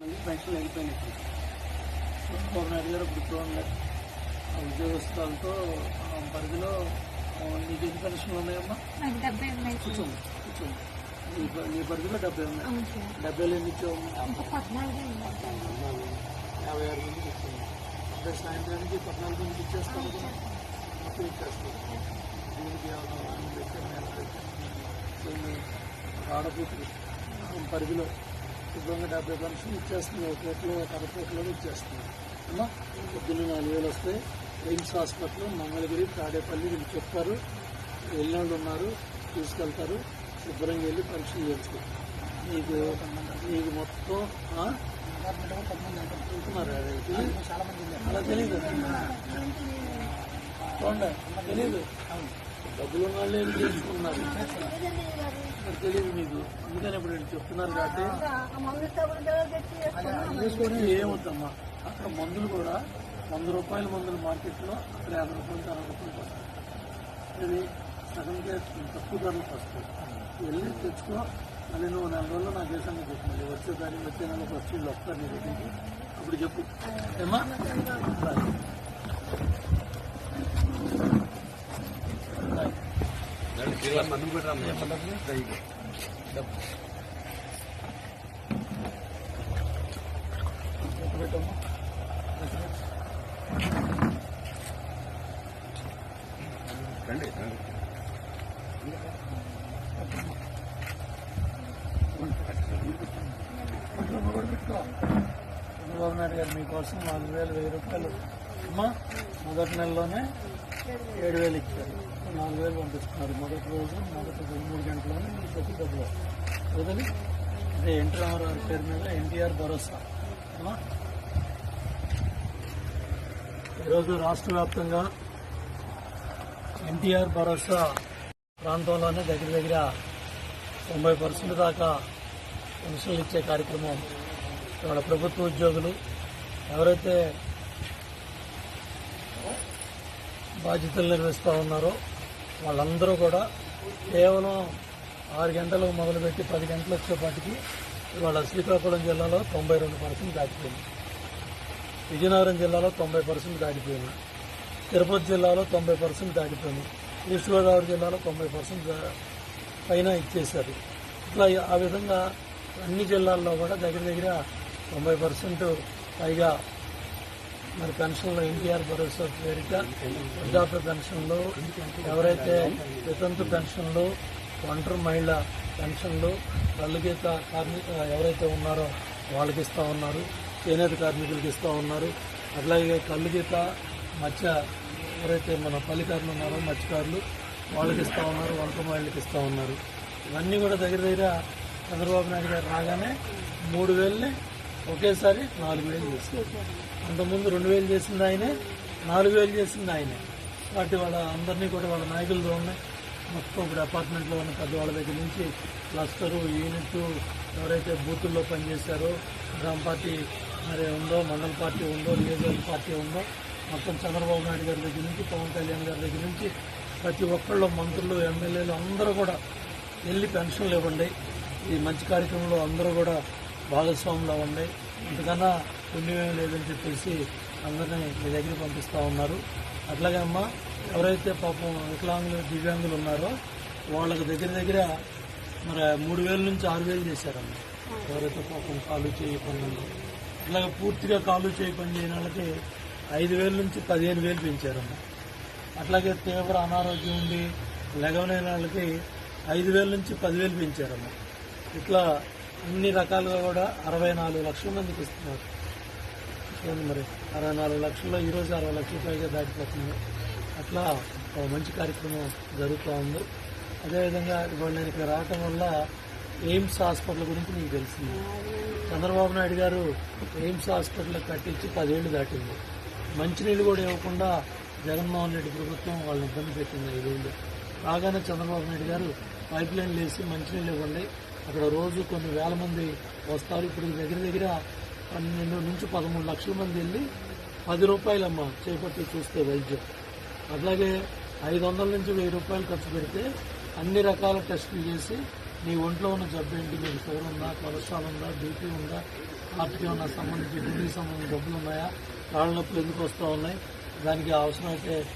మంది పెన్షన్లు చంద్రబాబు నాయుడు గారు ఇప్పుడు ఆ ఉద్యోగస్తులతో ఆ పరిధిలో నీకు ఎన్ని పెన్షన్లు ఉన్నాయమ్మా. కూర్చోండి కూర్చోండి. నీ పరిధిలో డెబ్బై ఉన్నాయి. డెబ్బైలో ఎన్ని. యాభై ఆరు మందికి ఇచ్చాము అంటే సాయంత్రానికి పద్నాలుగు మందికి ఇచ్చేస్తాను కదా. మొత్తం ఇచ్చేస్తాను దీనికి ఏమైనా ఆడపూతులు పరిధిలో శుభ్రంగా డెబ్బై పెన్షన్ ఇచ్చేస్తుంది ఒక కోట్లో ఒక అర కోట్లో ఇచ్చేస్తుంది అమ్మా పొద్దున్న నాలుగు వేలు వస్తాయి ఎయిమ్స్ హాస్పిటల్ మంగళగిరి తాడేపల్లి వీళ్ళు చెప్తారు వెళ్ళిన వాళ్ళు ఉన్నారు తీసుకెళ్తారు శుభ్రంగా వెళ్ళి పరీక్షలు చేయించుకుంటారు మీకు మీకు మొత్తం ఆ? ఉంటున్నారా రైతు? అలా తెలియదు చూడండి తెలియదు డబ్బులు ఉన్న వాళ్ళే చేసుకున్నారు? మరి తెలియదు మీకు. అందుకని ఇప్పుడు చెప్తున్నారు కాబట్టి. తీసుకోవడం ఏమవుద్దమ్మా అక్కడ మందులు కూడా వంద రూపాయల మందులు మార్కెట్లో అక్కడ యాభై రూపాయలు అరవై రూపాయలు ఇది సగంకే తక్కువ ధరలకు వస్తాయి వెళ్ళి తెచ్చుకో. మళ్ళీ నువ్వు నెల రోజుల్లో నా దేశాన్ని చెప్పు. మళ్ళీ వచ్చే దానికి వచ్చే నెలకు వచ్చి అప్పుడు చెప్పు. ఏమా డబ్బు. చంద్రబాబు నాయుడు గారు మీకోసం నాలుగు వేలు వెయ్యి రూపాయలు అమ్మా మొదటి నెలలోనే ఏడు వేలు ఇచ్చారు నాలుగు వేలు పంపిస్తున్నారు. మొదటి రోజు మొదటి రెండు మూడు గంటలని ప్రతి డబ్బులు వదిలి అదే ఎన్టీ రామారావు పేరు మీద ఎన్టీఆర్ భరోసా. ఈరోజు రాష్ట్ర వ్యాప్తంగా ఎన్టీఆర్ భరోసా ప్రాంతంలోనే దగ్గర దగ్గర తొంభై పర్సెంట్ దాకా పెన్షన్లు ఇచ్చే కార్యక్రమం ఇక్కడ ప్రభుత్వ ఉద్యోగులు ఎవరైతే బాధ్యతలు నిర్వహిస్తూ ఉన్నారో వాళ్ళందరూ కూడా కేవలం ఆరు గంటలకు మొదలుపెట్టి పది గంటలు వచ్చేపాటికి ఇవాళ శ్రీకాకుళం జిల్లాలో తొంభై రెండు పర్సెంట్ దాటిపోయింది. విజయనగరం జిల్లాలో తొంభై పర్సెంట్ దాటిపోయింది. తిరుపతి జిల్లాలో తొంభై పర్సెంట్ దాటిపోయింది. ఈస్ట్ గోదావరి జిల్లాలో తొంభై పర్సెంట్ పైన ఇచ్చేశారు. ఇట్లా ఆ విధంగా అన్ని జిల్లాల్లో కూడా దగ్గర దగ్గర తొంభై పర్సెంట్ పైగా మరి పెన్షన్లో ఎన్టీఆర్ భరోసా పేరిట వృద్ధాప్య పెన్షన్లు ఎవరైతే వితంతు పెన్షన్లు ఒంటరి మహిళ పెన్షన్లు కళ్ళుగీత కార్మిక ఎవరైతే ఉన్నారో వాళ్ళకి ఇస్తూ ఉన్నారు చేనేత కార్మికులకి ఇస్తూ ఉన్నారు. అట్లాగే కళ్ళుగీత మత్స్య ఎవరైతే మన పల్లికారులు ఉన్నారో మత్స్యకారులు వాళ్ళకి ఇస్తూ ఉన్నారు ఒంటరి మహిళకి ఇస్తూ ఉన్నారు. ఇవన్నీ కూడా దగ్గర దగ్గర చంద్రబాబు నాయుడు గారు రాగానే మూడు వేలని ఒకేసారి నాలుగు వేలు చేసింది. అంతకుముందు రెండు వేలు చేసింది ఆయనే నాలుగు వేలు చేసింది ఆయనే. కాబట్టి వాళ్ళ అందరినీ కూడా వాళ్ళ నాయకులతో ఉన్నాయి మొత్తం ఇప్పుడు అపార్ట్మెంట్లో ఉన్న పెద్దవాళ్ళ దగ్గర నుంచి క్లస్టరు యూనిట్ ఎవరైతే బూతుల్లో పనిచేశారో గ్రామ పార్టీ మరి ఉందో మండల పార్టీ ఉందో నియోజకవర్గ పార్టీ ఉందో మొత్తం చంద్రబాబు నాయుడు గారి దగ్గర నుంచి పవన్ కళ్యాణ్ గారి దగ్గర నుంచి ప్రతి ఒక్కళ్ళు మంత్రులు ఎమ్మెల్యేలు అందరూ కూడా వెళ్ళి పెన్షన్లు ఇవ్వండి. ఈ మంచి కార్యక్రమంలో అందరూ కూడా భాగస్వాములు ఉన్నాయి ఇంతకన్నా పుణ్యమేం లేదని చెప్పేసి అందరినీ మీ దగ్గర పంపిస్తూ ఉన్నారు. అట్లాగే అమ్మ ఎవరైతే పాపం వికలాంగులు దివ్యాంగులు ఉన్నారో వాళ్ళకి దగ్గర దగ్గర మరి మూడు వేల నుంచి ఆరు వేలు చేశారమ్మ. ఎవరైతే పాపం కాలు చేయి పని అట్లాగే పూర్తిగా కాలు చేయి పని చేయని వాళ్ళకి ఐదు వేల నుంచి పదిహేను వేలు పెంచారమ్మ. అట్లాగే తీవ్ర అనారోగ్యం ఉండి లెగవలేని వాళ్ళకి ఐదు వేల నుంచి పదివేలు పెంచారమ్మ. ఇట్లా అన్ని రకాలుగా కూడా అరవై నాలుగు లక్షల మందికి ఇస్తున్నారు. చూడండి మరి అరవై నాలుగు లక్షల్లో ఈరోజు అరవై లక్షల పైగా దాటిపోతుంది. అట్లా ఒక మంచి కార్యక్రమం జరుగుతూ ఉంది. అదేవిధంగా ఇవాళ నేను ఇక్కడ రావటం వల్ల ఎయిమ్స్ హాస్పిటల్ గురించి మీకు తెలిసింది. చంద్రబాబు నాయుడు గారు ఎయిమ్స్ హాస్పిటల్ కట్టించి పదేళ్ళు దాటింది. మంచినీళ్ళు కూడా ఇవ్వకుండా జగన్మోహన్ రెడ్డి ప్రభుత్వం వాళ్ళని ఇబ్బంది పెట్టింది ఐదేళ్ళు రాగానే చంద్రబాబు నాయుడు గారు పైప్ లైన్లు వేసి మంచినీళ్ళు ఇవ్వండి. అక్కడ రోజు కొన్ని వేల మంది వస్తారు. ఇప్పుడు దగ్గర దగ్గర పన్నెండు నుంచి పదమూడు లక్షల మంది వెళ్ళి పది రూపాయలమ్మ చేపట్టి చూస్తే వైద్యం. అట్లాగే ఐదు వందల నుంచి వెయ్యి రూపాయలు ఖర్చు పెడితే అన్ని రకాల టెస్టులు చేసి నీ ఒంట్లో ఉన్న జబ్బు ఏంటి? నీకు షుగర్ ఉందా? కొలెస్ట్రాల్ ఉందా? బీపీ ఉందా? హార్ట్కి ఏమన్నా సంబంధించి గుండెకి సంబంధించిన డబ్బులు ఉన్నాయా? కాళ్ళ నొప్పులు ఎందుకు వస్తూ ఉన్నాయి? దానికి అవసరమైతే